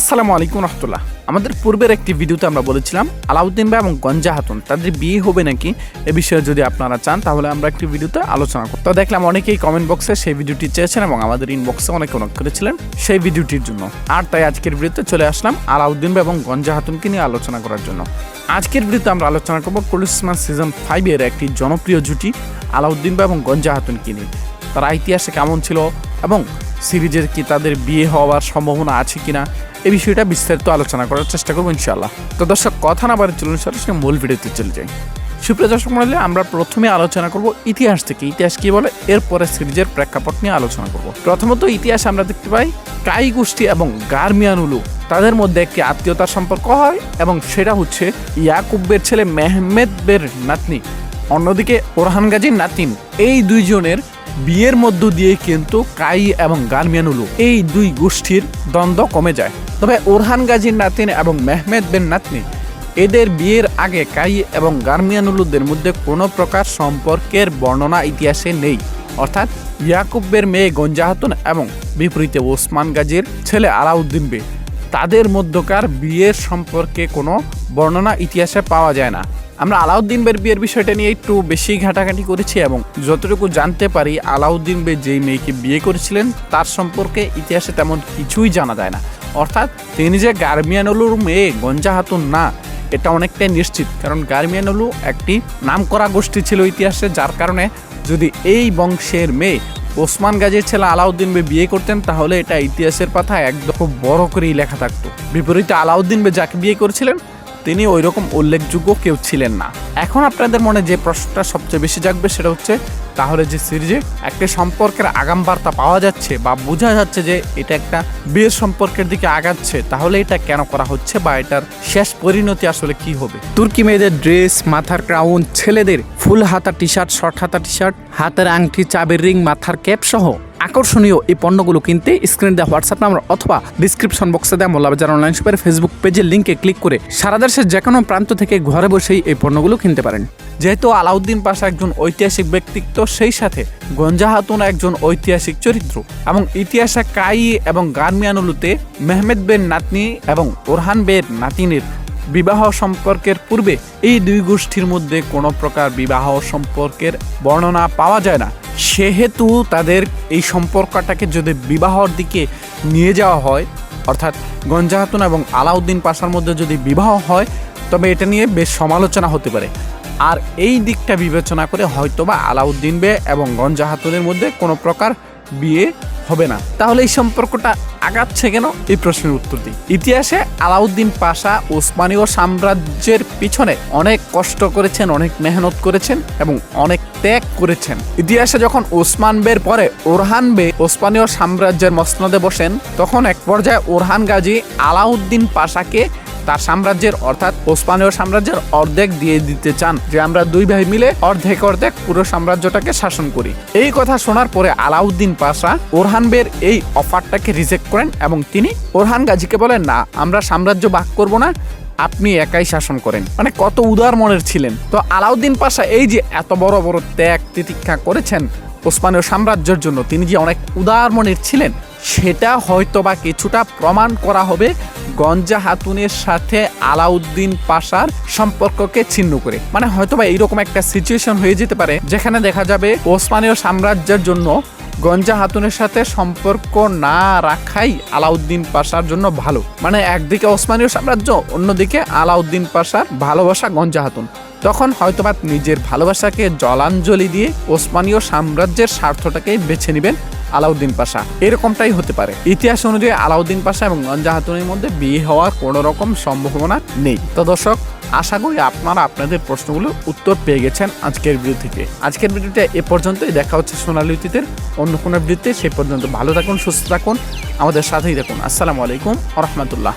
আসসালামু আলাইকুম রহমতুল্লাহ। আমাদের পূর্বের একটি ভিডিওতে আমরা বলেছিলাম, আলাউদ্দিন ভাই এবং গঞ্জা হাতুন, তাদের বিয়ে হবে নাকি? এ বিষয়ে যদি আপনারা চান, তাহলে আমরা একটি ভিডিওতে আলোচনা করব। তো দেখলাম অনেকেই কমেন্ট বক্সে সেই ভিডিওটি চেয়েছেন এবং আমাদের ইনবক্সে অনেকে অনেক করেছিলেন সেই ভিডিওটির জন্য। আর তাই আজকের ভিডিওতে চলে আসলাম আলাউদ্দিন ভাই এবং গঞ্জা হাতুনকে নিয়ে আলোচনা করার জন্য। আজকের ভিডিওতে আমরা আলোচনা করব ক্রিসমাস সিজন ফাইভের একটি জনপ্রিয় জুটি আলাউদ্দিন ভাই এবং গঞ্জা হাতুনকে নিয়ে। তারা ইতিহাসে কেমন ছিল এবং সিরিজের কি তাদের বিয়ে হওয়ার সম্ভাবনা আছে কিনা এই বিষয়টা বিস্তারিত আলোচনা করার চেষ্টা করব ইনশাআল্লাহ। তো দর্শক, কথা না বাড়ি চলুন, সরাসরি মূল ভিডিওতে চলে যাই। সুপ্রিয় দর্শক মন্ডলী, আমরা প্রথমে আলোচনা করব ইতিহাস থেকে। ইতিহাস কি বলে? এরপরে সিরিজের প্রেক্ষাপট নিয়ে আলোচনা করব। প্রথমত ইতিহাস আমরা দেখতে পাই, কাই গোষ্ঠী এবং গার্মিয়ানুলু, তাদের মধ্যে একটি আত্মীয়তার সম্পর্ক হয় এবং সেটা হচ্ছে ইয়াকুবের ছেলে মেহমেদ বের নাতনি। অন্যদিকে ওরহান গাজীর নাতিন, এই দুইজনের বিয়ের মধ্য দিয়ে কিন্তু কাই এবং গার্মিয়ানুলু এই দুই গোষ্ঠীর দ্বন্দ্ব কমে যায়। তবে ওরহান গাজীর নাতিন এবং মেহমেদ বেন নাতনি, এদের বিয়ের আগে কাই এবং গার্মিয়ানুলুদের মধ্যে কোনো প্রকার সম্পর্কের বর্ণনা ইতিহাসে নেই। অর্থাৎ ইয়াকুবের মেয়ে গঞ্জাহাতুন এবং বিপরীতে ওসমান গাজীর ছেলে আলাউদ্দিন বে। তাদের মধ্যকার বিয়ের সম্পর্কে কোনো বর্ণনা ইতিহাসে পাওয়া যায় না। আমরা আলাউদ্দিন বের বিয়ের বিষয়টা নিয়ে একটু বেশি ঘাটাঘাটি করেছি এবং যতটুকু জানতে পারি, আলাউদ্দিন বে যেই মেয়েকে বিয়ে করেছিলেন, তার সম্পর্কে ইতিহাসে তেমন কিছুই জানা যায় না। অর্থাৎ তিনি যে গার্মিয়ানলুর মেয়ে, গঞ্জা হাতুন না, এটা অনেকটাই নিশ্চিত। কারণ গার্মিয়ানুলু একটি নামকরা গোষ্ঠী ছিল ইতিহাসে, যার কারণে যদি এই বংশের মেয়ে ওসমান গাজীর ছেলে আলাউদ্দিন বে বিয়ে করতেন, তাহলে এটা ইতিহাসের পাতায় একদম বড় করেই লেখা থাকতো। বিপরীতে আলাউদ্দিন বে যাকে বিয়ে করেছিলেন তিনি ওই রকম উল্লেখযোগ্য কেউ ছিলেন না। এখন আপনাদের মনে যে প্রশ্নটা সবচেয়ে বেশি জাগবে সেটা হচ্ছে, তাহলে যে সিরিজে একটা সম্পর্কের আগাম বার্তা পাওয়া যাচ্ছে বা বোঝা যাচ্ছে যে এটা একটা বিয়ের সম্পর্কের দিকে আগাচ্ছে, তাহলে এটা কেন করা হচ্ছে বা এটার শেষ পরিণতি আসলে কি হবে? তুর্কি মেয়েদের ড্রেস, মাথার ক্রাউন, ছেলেদের ফুল হাতা টি শার্ট শর্ট হাতা টি শার্ট হাতের আংটি, চাবির রিং, মাথার ক্যাপ সহ আকর্ষণীয় এই পণ্যগুলো কিনতে স্ক্রিনে দেওয়া হোয়াটসঅ্যাপ নাম্বার অথবা ডিসক্রিপশন বক্সে দেওয়া মোল্লাবাজার অনলাইন শপের ফেসবুক পেজের লিঙ্কে ক্লিক করে সারা দেশের যে কোনো প্রান্ত থেকে ঘরে বসেই এই পণ্যগুলো কিনতে পারেন। যেহেতু আলাউদ্দিন পাশা একজন ঐতিহাসিক ব্যক্তিত্ব, সেই সাথে গঞ্জা হাতুন একজন ঐতিহাসিক চরিত্র এবং ইতিহাসে কাই এবং গার্মিয়ানুলুতে মেহমেদ বেন নাতনি এবং ওরহান বের নাতিনের বিবাহ সম্পর্কের পূর্বে এই দুই গোষ্ঠীর মধ্যে কোনো প্রকার বিবাহ সম্পর্কের বর্ণনা পাওয়া যায় না। সেহেতু তাদের এই সম্পর্কটাকে যদি বিবাহর দিকে নিয়ে যাওয়া হয়, অর্থাৎ গঞ্জাহাতুন এবং আলাউদ্দিন পাশার মধ্যে যদি বিবাহ হয়, তবে এটা নিয়ে বেশ সমালোচনা হতে পারে। আর এই দিকটা বিবেচনা করে হয়তোবা আলাউদ্দিন বে এবং গঞ্জাহাতুনের মধ্যে কোনো প্রকার বিয়ে হবে না। তাহলে এই সম্পর্কটা আগাচ্ছে কেন? এই প্রশ্নের উত্তর দিই। ইতিহাসে আলাউদ্দিন পাশা ওসমানীয় সাম্রাজ্যের পিছনে অনেক কষ্ট করেছেন, অনেক মেহনত করেছেন এবং অনেক ত্যাগ করেছেন। ইতিহাসে যখন ওসমান বের পরে ওরহান বে ওসমানীয় সাম্রাজ্যের মসনদে বসেন, তখন এক পর্যায়ে ওরহান গাজী আলাউদ্দিন পাশাকে তার সাম্রাজ্যের, অর্থাৎ ওসমানীয় সাম্রাজ্যের অর্ধেক দিয়ে দিতে চান যে আমরা দুই ভাই মিলে অর্ধেক অর্ধেক পুরো সাম্রাজ্যটাকে শাসন করি। এই কথা শোনার পরে আলাউদ্দিন পাশা ওরহান বের এই অফারটাকে রিজেক্ট করেন এবং তিনি ওরহান গাজীকে বলেন, না, আমরা সাম্রাজ্য ভাগ করব না, আপনি একাই শাসন করেন। মানে কত উদার মনের ছিলেন। তো আলাউদ্দিন পাশা এই যে এত বড় বড় ত্যাগ তিতিক্ষা করেছেন ওসমানীয় সাম্রাজ্যের জন্য, তিনি যে অনেক উদার মনের ছিলেন, সেটা হয়তো বা কিছুটা প্রমাণ করা হবে গঞ্জা হাতুনের সাথে আলাউদ্দিন পাশার সম্পর্ককে ছিন্ন করে। মানে হয়তোবা এইরকম একটা সিচুয়েশন হয়ে যেতে পারে, যেখানে দেখা যাবে ওসমানীয় সাম্রাজ্যের জন্য গঞ্জা হাতুনের সাথে সম্পর্ক না রাখাই আলাউদ্দিন পাশার জন্য ভালো। মানে একদিকে ওসমানীয় সাম্রাজ্য, অন্যদিকে আলাউদ্দিন পাশার ভালোবাসা গঞ্জা হাতুন। তখন হয়তোবা নিজের ভালোবাসাকে জলাঞ্জলি দিয়ে ওসমানীয় সাম্রাজ্যের স্বার্থটাকেই বেছে নেবেন আলাউদ্দিন পাশা। এরকমটাই হতে পারে। ইতিহাস অনুযায়ী আলাউদ্দিন পাশা এবং গঞ্জা হাতুনের মধ্যে বিয়ে হওয়ার কোনো রকম সম্ভাবনা নেই। তো দর্শক, আশা করি আপনারা আপনাদের প্রশ্নগুলোর উত্তর পেয়ে গেছেন আজকের ভিডিও থেকে। আজকের ভিডিওটা এ পর্যন্তই। দেখা হচ্ছে সোনালী অতীতের অন্য কোনো ভিডিওতে। সে পর্যন্ত ভালো থাকুন, সুস্থ থাকুন। আমাদের সাথেই থাকুন। আসসালামু আলাইকুম রহমতুল্লাহ।